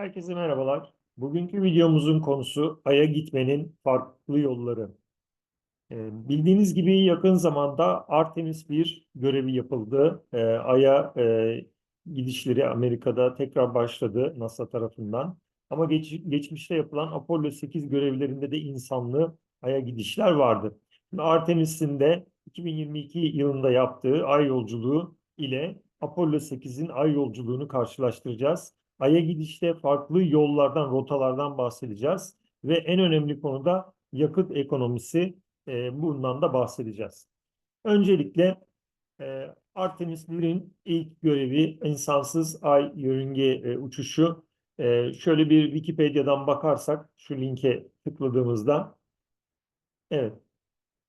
Herkese merhabalar. Bugünkü videomuzun konusu Ay'a gitmenin farklı yolları. Ee, bildiğiniz gibi yakın zamanda Artemis 1 görevi yapıldı. Ee, Ay'a e, gidişleri Amerika'da tekrar başladı NASA tarafından. Ama geç, geçmişte yapılan Apollo 8 görevlerinde de insanlı Ay'a gidişler vardı. Artemis'in de 2022 yılında yaptığı Ay yolculuğu ile Apollo 8'in Ay yolculuğunu karşılaştıracağız. Ay'a gidişte farklı yollardan, rotalardan bahsedeceğiz. Ve en önemli konu da yakıt ekonomisi. E, bundan da bahsedeceğiz. Öncelikle e, Artemis 1'in ilk görevi insansız ay yörünge e, uçuşu. E, şöyle bir Wikipedia'dan bakarsak şu linke tıkladığımızda evet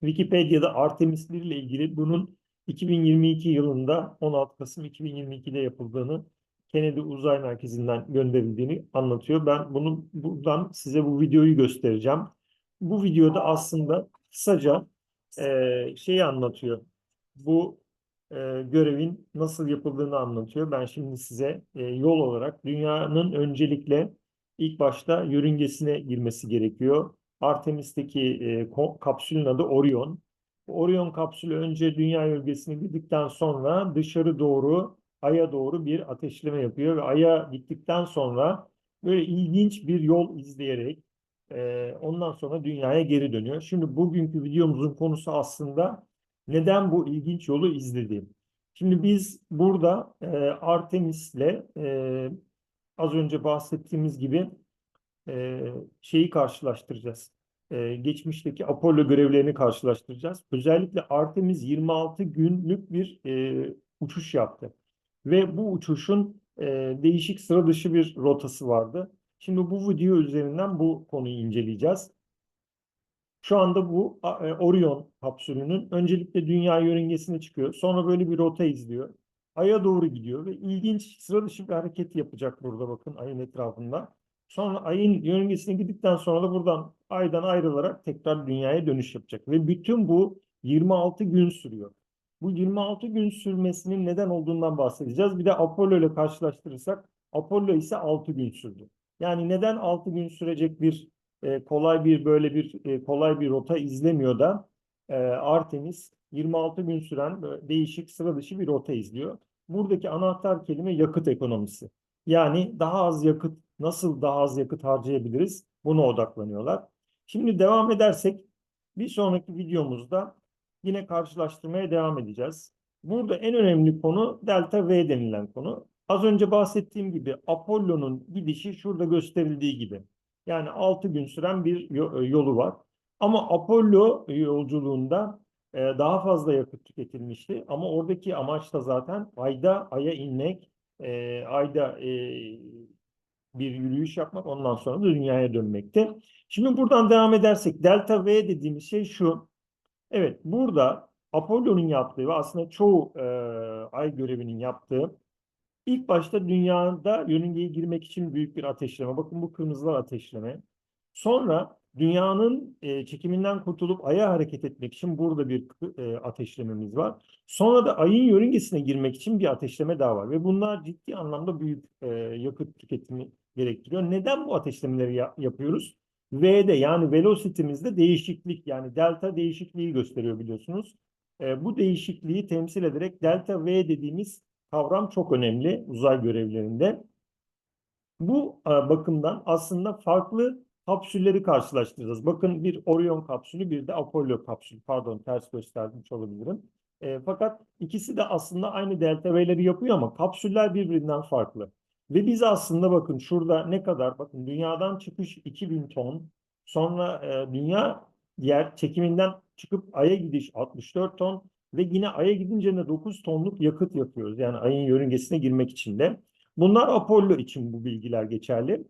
Wikipedia'da Artemis 1 ile ilgili bunun 2022 yılında 16 Kasım 2022'de yapıldığını Kennedy Uzay Merkezi'nden gönderildiğini anlatıyor. Ben bunu buradan size bu videoyu göstereceğim. Bu videoda aslında kısaca e, şeyi anlatıyor. Bu e, görevin nasıl yapıldığını anlatıyor. Ben şimdi size e, yol olarak dünyanın öncelikle ilk başta yörüngesine girmesi gerekiyor. Artemis'teki e, kapsülün adı Orion. Orion kapsülü önce dünya yörüngesine girdikten sonra dışarı doğru Ay'a doğru bir ateşleme yapıyor ve Ay'a gittikten sonra böyle ilginç bir yol izleyerek e, ondan sonra dünyaya geri dönüyor. Şimdi bugünkü videomuzun konusu aslında neden bu ilginç yolu izlediğim. Şimdi biz burada e, Artemis'le e, az önce bahsettiğimiz gibi e, şeyi karşılaştıracağız. E, geçmişteki Apollo görevlerini karşılaştıracağız. Özellikle Artemis 26 günlük bir e, uçuş yaptı. Ve bu uçuşun e, değişik sıra dışı bir rotası vardı. Şimdi bu video üzerinden bu konuyu inceleyeceğiz. Şu anda bu e, Orion kapsülünün öncelikle dünya yörüngesine çıkıyor. Sonra böyle bir rota izliyor. Ay'a doğru gidiyor ve ilginç sıra dışı bir hareket yapacak burada bakın ayın etrafında. Sonra ayın yörüngesine gittikten sonra da buradan aydan ayrılarak tekrar dünyaya dönüş yapacak. Ve bütün bu 26 gün sürüyor. Bu 26 gün sürmesinin neden olduğundan bahsedeceğiz. Bir de Apollo ile karşılaştırırsak Apollo ise 6 gün sürdü. Yani neden 6 gün sürecek bir e, kolay bir böyle bir e, kolay bir rota izlemiyor da e, Artemis 26 gün süren değişik sıra dışı bir rota izliyor. Buradaki anahtar kelime yakıt ekonomisi. Yani daha az yakıt nasıl daha az yakıt harcayabiliriz? Buna odaklanıyorlar. Şimdi devam edersek bir sonraki videomuzda yine karşılaştırmaya devam edeceğiz. Burada en önemli konu delta V denilen konu. Az önce bahsettiğim gibi Apollo'nun gidişi şurada gösterildiği gibi. Yani 6 gün süren bir e, yolu var. Ama Apollo yolculuğunda e, daha fazla yakıt tüketilmişti. Ama oradaki amaç da zaten ayda aya inmek, e, ayda bir yürüyüş yapmak, ondan sonra da dünyaya dönmekte. Şimdi buradan devam edersek delta V dediğimiz şey şu. Evet, burada Apollo'nun yaptığı ve aslında çoğu e, ay görevinin yaptığı ilk başta dünyada yörüngeye girmek için büyük bir ateşleme. Bakın bu kırmızılar ateşleme. Sonra dünyanın e, çekiminden kurtulup aya hareket etmek için burada bir e, ateşlememiz var. Sonra da ayın yörüngesine girmek için bir ateşleme daha var. Ve bunlar ciddi anlamda büyük e, yakıt tüketimi gerektiriyor. Neden bu ateşlemeleri ya yapıyoruz? V'de yani velocity'mizde değişiklik yani delta değişikliği gösteriyor biliyorsunuz. E, bu değişikliği temsil ederek delta V dediğimiz kavram çok önemli uzay görevlerinde. Bu e, bakımdan aslında farklı kapsülleri karşılaştıracağız. Bakın bir Orion kapsülü bir de Apollo kapsülü. Pardon ters göstermiş olabilirim. E, fakat ikisi de aslında aynı delta V'leri yapıyor ama kapsüller birbirinden farklı. Ve biz aslında bakın şurada ne kadar bakın dünyadan çıkış 2000 ton sonra e, dünya yer çekiminden çıkıp Ay'a gidiş 64 ton ve yine Ay'a gidince de 9 tonluk yakıt yapıyoruz. Yani Ay'ın yörüngesine girmek için de. Bunlar Apollo için bu bilgiler geçerli.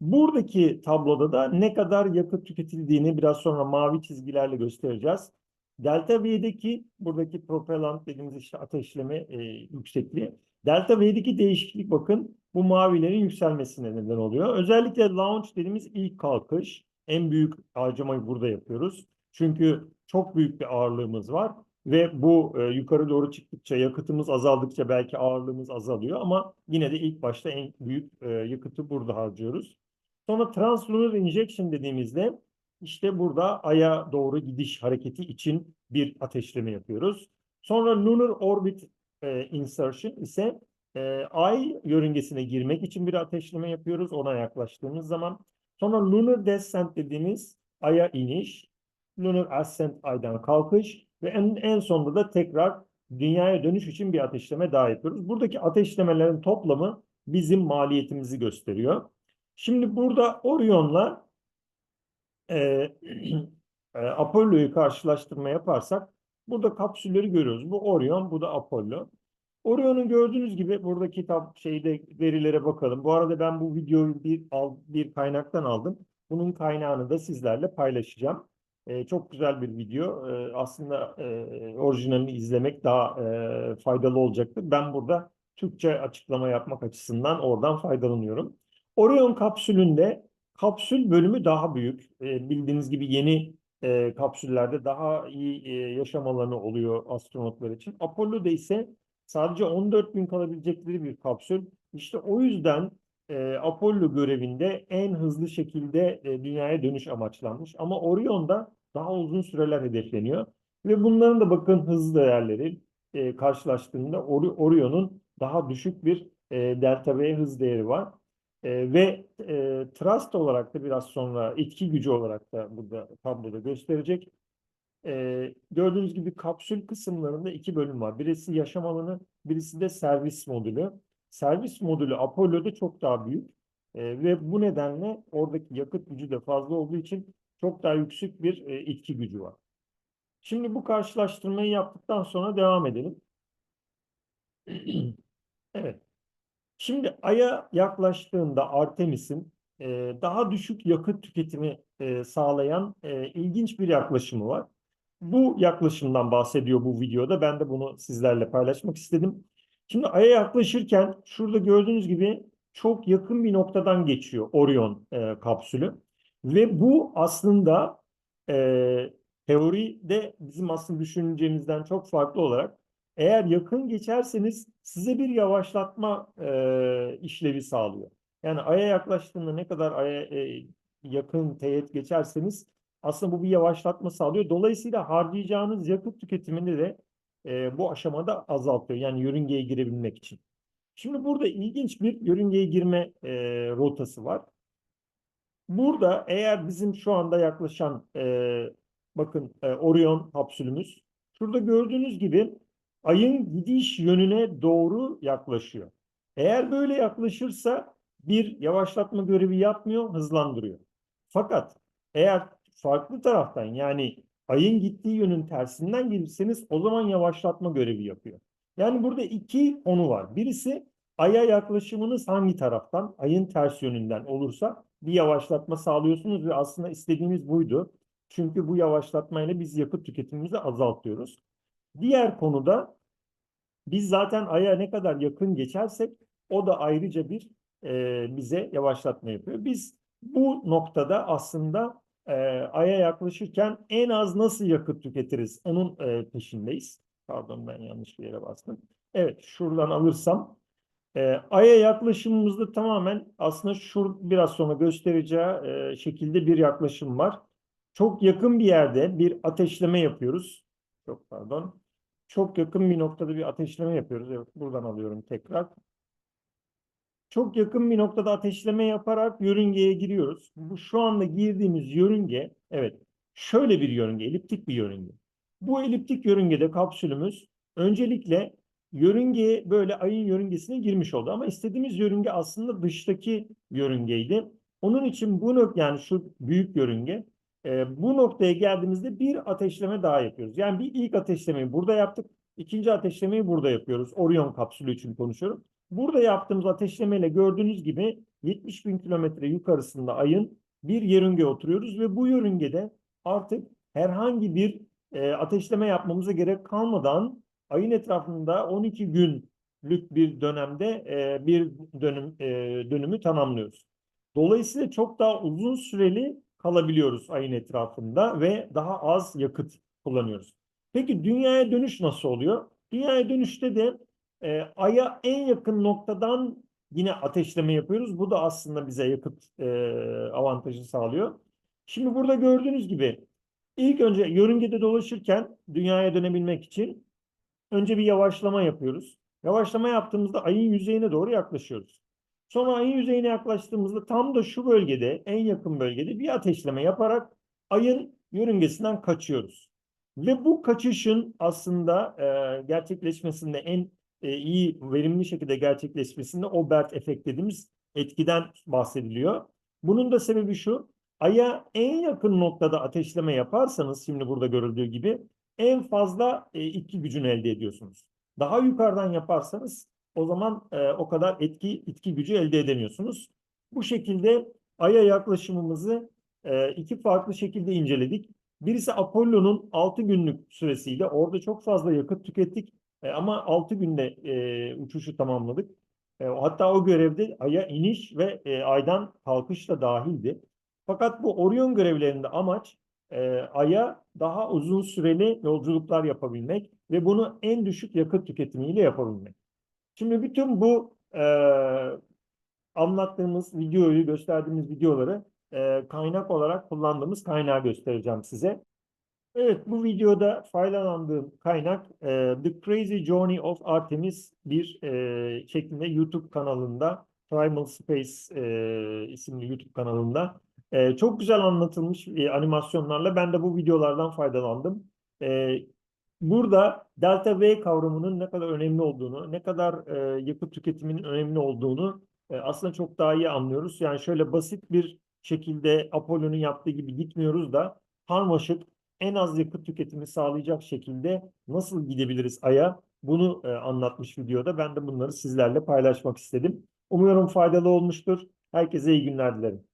Buradaki tabloda da ne kadar yakıt tüketildiğini biraz sonra mavi çizgilerle göstereceğiz. Delta V'deki buradaki propellant dediğimiz işte ateşleme e, yüksekliği. Delta V'deki değişiklik bakın bu mavilerin yükselmesine neden oluyor. Özellikle launch dediğimiz ilk kalkış en büyük harcamayı burada yapıyoruz. Çünkü çok büyük bir ağırlığımız var Ve bu e, yukarı doğru çıktıkça, yakıtımız azaldıkça belki ağırlığımız azalıyor ama yine de ilk başta en büyük e, yakıtı burada harcıyoruz. Sonra translunar injection dediğimizde işte burada Ay'a doğru gidiş hareketi için bir ateşleme yapıyoruz. Sonra lunar orbit e, insertion ise e, Ay yörüngesine girmek için bir ateşleme yapıyoruz ona yaklaştığımız zaman. Sonra lunar descent dediğimiz Ay'a iniş, lunar ascent Ay'dan kalkış ve en, en sonunda da tekrar dünyaya dönüş için bir ateşleme daha yapıyoruz. Buradaki ateşlemelerin toplamı bizim maliyetimizi gösteriyor. Şimdi burada Orion'la e, e, Apollo'yu karşılaştırma yaparsak burada kapsülleri görüyoruz. Bu Orion, bu da Apollo. Orion'un gördüğünüz gibi buradaki kitap şeyde verilere bakalım. Bu arada ben bu videoyu bir al, bir kaynaktan aldım. Bunun kaynağını da sizlerle paylaşacağım. E, çok güzel bir video. E, aslında e, orijinalini izlemek daha e, faydalı olacaktır. Ben burada Türkçe açıklama yapmak açısından oradan faydalanıyorum. Orion kapsülünde kapsül bölümü daha büyük. E, bildiğiniz gibi yeni e, kapsüllerde daha iyi e, yaşam alanı oluyor astronotlar için. Apollo'da ise sadece 14 gün kalabilecekleri bir kapsül. İşte o yüzden e, Apollo görevinde en hızlı şekilde e, dünyaya dönüş amaçlanmış. Ama Orion'da daha uzun süreler hedefleniyor. Ve bunların da bakın hız değerleri e, karşılaştığında Or- Orion'un daha düşük bir e, delta V hız değeri var. E, ve e, trust olarak da biraz sonra etki gücü olarak da burada tabloda gösterecek. E, gördüğünüz gibi kapsül kısımlarında iki bölüm var. Birisi yaşam alanı, birisi de servis modülü. Servis modülü Apollo'da çok daha büyük. E, ve bu nedenle oradaki yakıt gücü de fazla olduğu için çok daha yüksek bir e, etki gücü var. Şimdi bu karşılaştırmayı yaptıktan sonra devam edelim. Evet. Şimdi Ay'a yaklaştığında Artemis'in e, daha düşük yakıt tüketimi e, sağlayan e, ilginç bir yaklaşımı var. Bu yaklaşımdan bahsediyor bu videoda. Ben de bunu sizlerle paylaşmak istedim. Şimdi Ay'a yaklaşırken şurada gördüğünüz gibi çok yakın bir noktadan geçiyor Orion e, kapsülü. Ve bu aslında e, teoride bizim aslında düşüneceğimizden çok farklı olarak eğer yakın geçerseniz size bir yavaşlatma e, işlevi sağlıyor. Yani Ay'a yaklaştığında ne kadar Ay'a e, yakın teğet geçerseniz aslında bu bir yavaşlatma sağlıyor. Dolayısıyla harcayacağınız yakıt tüketimini de e, bu aşamada azaltıyor. Yani yörüngeye girebilmek için. Şimdi burada ilginç bir yörüngeye girme e, rotası var. Burada eğer bizim şu anda yaklaşan e, bakın e, Orion kapsülümüz şurada gördüğünüz gibi ayın gidiş yönüne doğru yaklaşıyor. Eğer böyle yaklaşırsa bir yavaşlatma görevi yapmıyor, hızlandırıyor. Fakat eğer farklı taraftan yani ayın gittiği yönün tersinden gelirseniz o zaman yavaşlatma görevi yapıyor. Yani burada iki konu var. Birisi aya yaklaşımınız hangi taraftan? Ayın ters yönünden olursa bir yavaşlatma sağlıyorsunuz ve aslında istediğimiz buydu. Çünkü bu yavaşlatmayla biz yakıt tüketimimizi azaltıyoruz. Diğer konuda biz zaten Ay'a ne kadar yakın geçersek o da ayrıca bir e, bize yavaşlatma yapıyor. Biz bu noktada aslında e, Ay'a yaklaşırken en az nasıl yakıt tüketiriz onun e, peşindeyiz. Pardon ben yanlış bir yere bastım. Evet şuradan alırsam e, Ay'a yaklaşımımızda tamamen aslında şu biraz sonra göstereceği e, şekilde bir yaklaşım var. Çok yakın bir yerde bir ateşleme yapıyoruz. Çok pardon. Çok yakın bir noktada bir ateşleme yapıyoruz. Evet buradan alıyorum tekrar. Çok yakın bir noktada ateşleme yaparak yörüngeye giriyoruz. Bu şu anda girdiğimiz yörünge evet şöyle bir yörünge, eliptik bir yörünge. Bu eliptik yörüngede kapsülümüz öncelikle yörüngeye böyle ayın yörüngesine girmiş oldu. Ama istediğimiz yörünge aslında dıştaki yörüngeydi. Onun için bunu yani şu büyük yörünge e, bu noktaya geldiğimizde bir ateşleme daha yapıyoruz. Yani bir ilk ateşlemeyi burada yaptık. ikinci ateşlemeyi burada yapıyoruz. Orion kapsülü için konuşuyorum. Burada yaptığımız ateşlemeyle gördüğünüz gibi 70 bin kilometre yukarısında ayın bir yörünge oturuyoruz ve bu yörüngede artık herhangi bir e, ateşleme yapmamıza gerek kalmadan ayın etrafında 12 günlük bir dönemde e, bir dönüm e, dönümü tamamlıyoruz. Dolayısıyla çok daha uzun süreli kalabiliyoruz ayın etrafında ve daha az yakıt kullanıyoruz. Peki dünyaya dönüş nasıl oluyor? Dünyaya dönüşte de e, Ay'a en yakın noktadan yine ateşleme yapıyoruz. Bu da aslında bize yakıt e, avantajı sağlıyor. Şimdi burada gördüğünüz gibi ilk önce yörüngede dolaşırken dünyaya dönebilmek için önce bir yavaşlama yapıyoruz. Yavaşlama yaptığımızda ayın yüzeyine doğru yaklaşıyoruz. Sonra ayın yüzeyine yaklaştığımızda tam da şu bölgede, en yakın bölgede bir ateşleme yaparak ayın yörüngesinden kaçıyoruz. Ve bu kaçışın aslında e, gerçekleşmesinde en e, iyi, verimli şekilde gerçekleşmesinde o BERT efekt dediğimiz etkiden bahsediliyor. Bunun da sebebi şu, Ay'a en yakın noktada ateşleme yaparsanız, şimdi burada görüldüğü gibi, en fazla e, itki gücünü elde ediyorsunuz. Daha yukarıdan yaparsanız o zaman e, o kadar etki itki gücü elde edemiyorsunuz. Bu şekilde Ay'a yaklaşımımızı e, iki farklı şekilde inceledik. Birisi Apollo'nun 6 günlük süresiyle orada çok fazla yakıt tükettik e, ama 6 günde e, uçuşu tamamladık. E, hatta o görevde Ay'a iniş ve e, Ay'dan kalkış da dahildi. Fakat bu Orion görevlerinde amaç e, Ay'a daha uzun süreli yolculuklar yapabilmek ve bunu en düşük yakıt tüketimiyle yapabilmek. Şimdi bütün bu e, anlattığımız videoyu, gösterdiğimiz videoları e, kaynak olarak kullandığımız kaynağı göstereceğim size. Evet, bu videoda faydalandığım kaynak e, The Crazy Journey of Artemis bir e, şeklinde YouTube kanalında Primal Space e, isimli YouTube kanalında e, çok güzel anlatılmış e, animasyonlarla ben de bu videolardan faydalandım. E, burada delta V kavramının ne kadar önemli olduğunu, ne kadar e, yakıt tüketiminin önemli olduğunu e, aslında çok daha iyi anlıyoruz. Yani şöyle basit bir şekilde Apollo'nun yaptığı gibi gitmiyoruz da karmaşık en az yakıt tüketimi sağlayacak şekilde nasıl gidebiliriz Ay'a? Bunu e, anlatmış videoda. Ben de bunları sizlerle paylaşmak istedim. Umuyorum faydalı olmuştur. Herkese iyi günler dilerim.